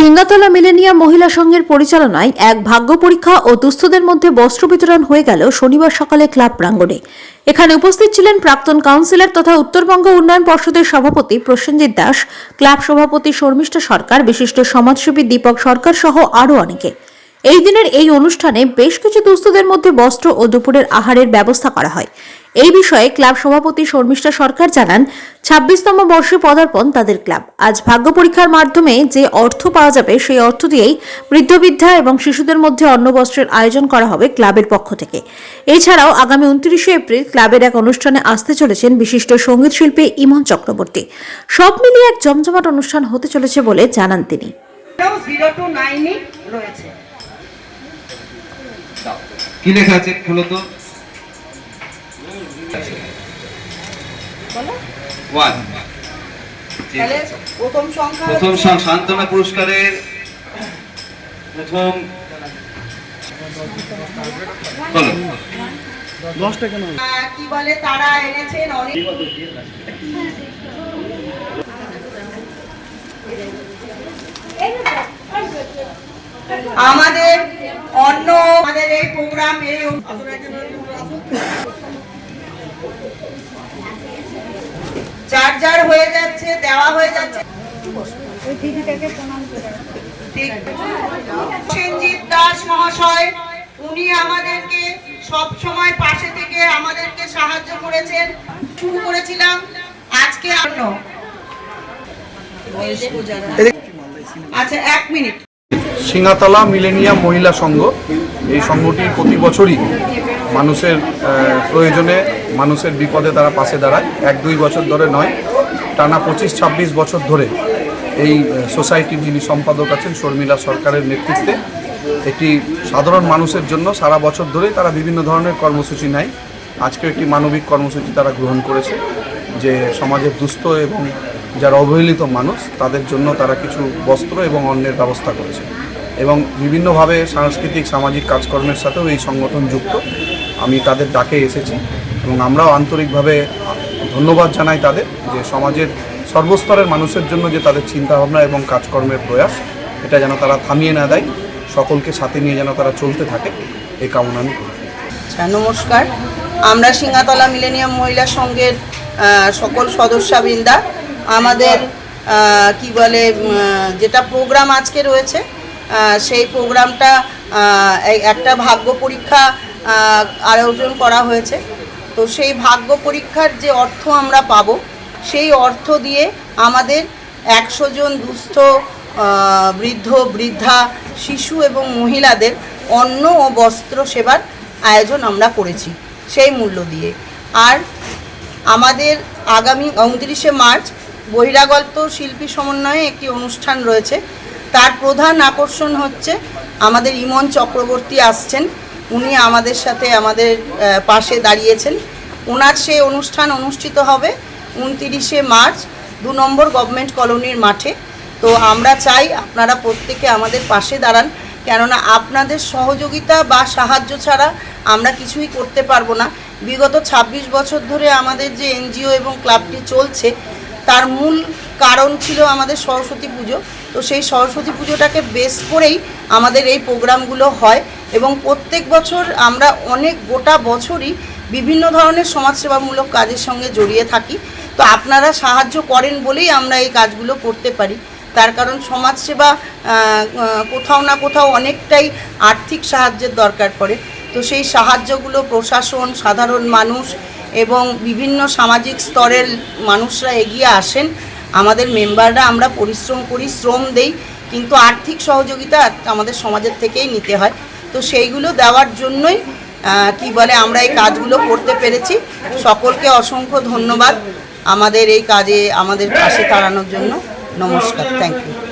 সিঙ্গাতলা millennium মহিলা সংঘের পরিচালনায় এক ভাগ্য পরীক্ষা ও দুস্থদের মধ্যে বস্ত্র বিতরণ হয়ে গেল শনিবার সকালে ক্লাব প্রাঙ্গণে। এখানে উপস্থিত ছিলেন প্রাক্তন কাউন্সিলর তথা উত্তরবঙ্গ উন্নয়ন পর্ষদের সভাপতি প্রসেনজিৎ দাস, ক্লাব সভাপতি শর্মিষ্ঠা সরকার, বিশিষ্ট সমাজসেবী দীপক সরকার সহ আরও অনেকে। এই দিনের এই অনুষ্ঠানে বেশ কিছু দুস্থদের মধ্যে বস্ত্র ও দুপুরের আহারের ব্যবস্থা করা হয়। এই বিষয়ে ক্লাব সভাপতি শর্মিষ্ঠা সরকার জানান, ছাব্বিশতম বর্ষে পদার্পণ তাদের ক্লাব। আজ ভাগ্য পরীক্ষার মাধ্যমে যে অর্থ পাওয়া যাবে সেই অর্থ দিয়েই বৃদ্ধ, বৃদ্ধা এবং শিশুদের মধ্যে অন্ন বস্ত্রের আয়োজন করা হবে ক্লাবের পক্ষ থেকে। এছাড়াও আগামী উনত্রিশে এপ্রিল ক্লাবের এক অনুষ্ঠানে আসতে চলেছেন বিশিষ্ট সংগীত শিল্পী ইমন চক্রবর্তী। সব মিলিয়ে এক জমজমাট অনুষ্ঠান হতে চলেছে বলে জানান তিনি। রয়েছে। কি লেখা আছে? খুলো তো। ওয়ান প্রথম সংখ্যা প্রথম সান্ত্বনা পুরস্কারের প্রথম কি বলে? তারা এনেছেন অনেক অন্য আমাদের এই প্রোগ্রাম যার হয়ে যাচ্ছে দেওয়া হয়ে যাচ্ছে। দাস মহাশয় উনি আমাদেরকে সব সময় পাশে থেকে আমাদেরকে সাহায্য করেছেন শুরু করেছিলাম আজকে অন্য। আচ্ছা এক মিনিট। সিঙ্গাতলা মিলেনিয়াম মহিলা সংঘ। এই সংঘটি প্রতি বছরই মানুষের প্রয়োজনে মানুষের বিপদে তারা পাশে দাঁড়ায়। এক দুই বছর ধরে নয়, টানা পঁচিশ ছাব্বিশ বছর ধরে এই সোসাইটির যিনি সম্পাদক আছেন শর্মিলা সরকারের নেতৃত্বে, একটি সাধারণ মানুষের জন্য সারা বছর ধরেই তারা বিভিন্ন ধরনের কর্মসূচি নেয়। আজকে একটি মানবিক কর্মসূচি তারা গ্রহণ করেছে, যে সমাজের দুস্থ এবং যারা অবহেলিত মানুষ, তাদের জন্য তারা কিছু বস্ত্র এবং অন্যের ব্যবস্থা করেছে। এবং বিভিন্নভাবে সাংস্কৃতিক, সামাজিক কাজকর্মের সাথেও এই সংগঠন যুক্ত। আমি তাদের ডাকে এসেছি এবং আমরাও আন্তরিকভাবে ধন্যবাদ জানাই তাদের যে সমাজের সর্বস্তরের মানুষের জন্য যে তাদের চিন্তাভাবনা এবং কাজকর্মের প্রয়াস, এটা যেন তারা থামিয়ে না দেয়, সকলকে সাথে নিয়ে যেন তারা চলতে থাকে এই কামনা আমি আচ্ছা নমস্কার। আমরা সিঙ্গাতলা মিলেনিয়াম মহিলা সংঘের সকল সদস্যবৃন্দা। আমাদের কি বলে যেটা প্রোগ্রাম আজকে রয়েছে সেই প্রোগ্রামটা একটা ভাগ্য পরীক্ষা আয়োজন করা হয়েছে। তো সেই ভাগ্য পরীক্ষার যে অর্থ আমরা পাব, সেই অর্থ দিয়ে আমাদের একশো জন দুস্থ বৃদ্ধ, বৃদ্ধা, শিশু এবং মহিলাদের অন্ন ও বস্ত্র সেবার আয়োজন আমরা করেছি, সেই মূল্য দিয়ে। আর আমাদের আগামী উনত্রিশে মার্চ বহিরাগত শিল্পী সমন্বয়ে একটি অনুষ্ঠান রয়েছে তার প্রধান আকর্ষণ হচ্ছে আমাদের ইমন চক্রবর্তী আসছেন। উনি আমাদের সাথে আমাদের পাশে দাঁড়িয়েছেন। ওনার সে অনুষ্ঠান অনুষ্ঠিত হবে উনতিরিশে মার্চ দু নম্বর গভর্নমেন্ট কলোনির মাঠে। তো আমরা চাই আপনারা প্রত্যেকে আমাদের পাশে দাঁড়ান। কেননা আপনাদের সহযোগিতা বা সাহায্য ছাড়া আমরা কিছুই করতে পারব না। বিগত ২৬ বছর ধরে আমাদের যে এনজিও এবং ক্লাবটি চলছে, তার মূল কারণ ছিল আমাদের সরস্বতী পুজো। তো সেই সরস্বতী পুজোটাকে বেস করেই আমাদের এই প্রোগ্রামগুলো হয় এবং প্রত্যেক বছর আমরা অনেক গোটা বছরই বিভিন্ন ধরনের সমাজসেবামূলক কাজের সঙ্গে জড়িয়ে থাকি। তো আপনারা সাহায্য করেন বলেই আমরা এই কাজগুলো করতে পারি। তার কারণ সমাজসেবা কোথাও না কোথাও অনেকটাই আর্থিক সাহায্যের দরকার পড়ে। তো সেই সাহায্যগুলো প্রশাসন, সাধারণ মানুষ এবং বিভিন্ন সামাজিক স্তরের মানুষরা এগিয়ে আসেন। আমাদের মেম্বাররা আমরা পরিশ্রম করি, শ্রম দেই, কিন্তু আর্থিক সহযোগিতা আমাদের সমাজের থেকেই নিতে হয়। তো সেইগুলো দেওয়ার জন্যই কি বলে, আমরা এই কাজগুলো করতে পেরেছি। সকলকে অসংখ্য ধন্যবাদ আমাদের এই কাজে, আমাদের পাশে তাড়ানোর জন্য। নমস্কার থ্যাংক ইউ